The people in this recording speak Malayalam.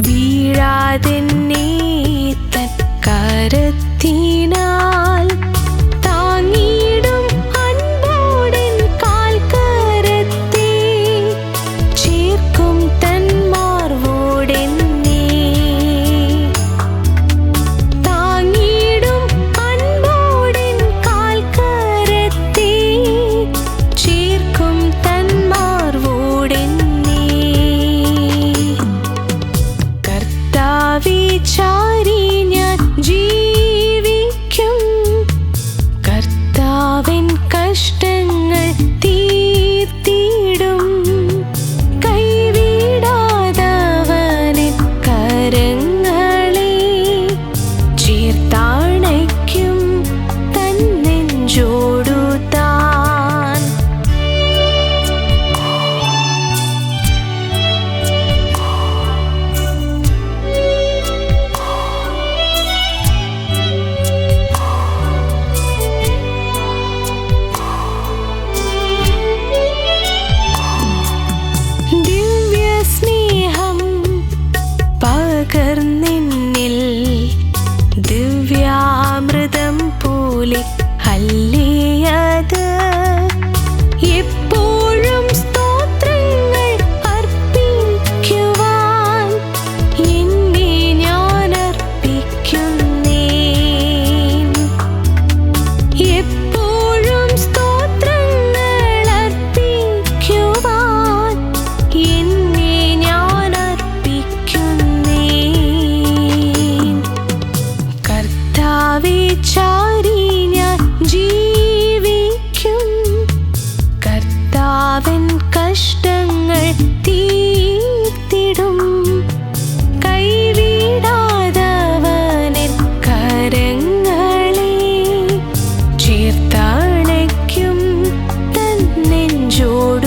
வீழாதென்னே தற்காரத்தில் കരത്തിടും കൈവിടാതവനെ കരങ്ങളെ ചേർത്താണയ്ക്കും തന്നെഞ്ചോട്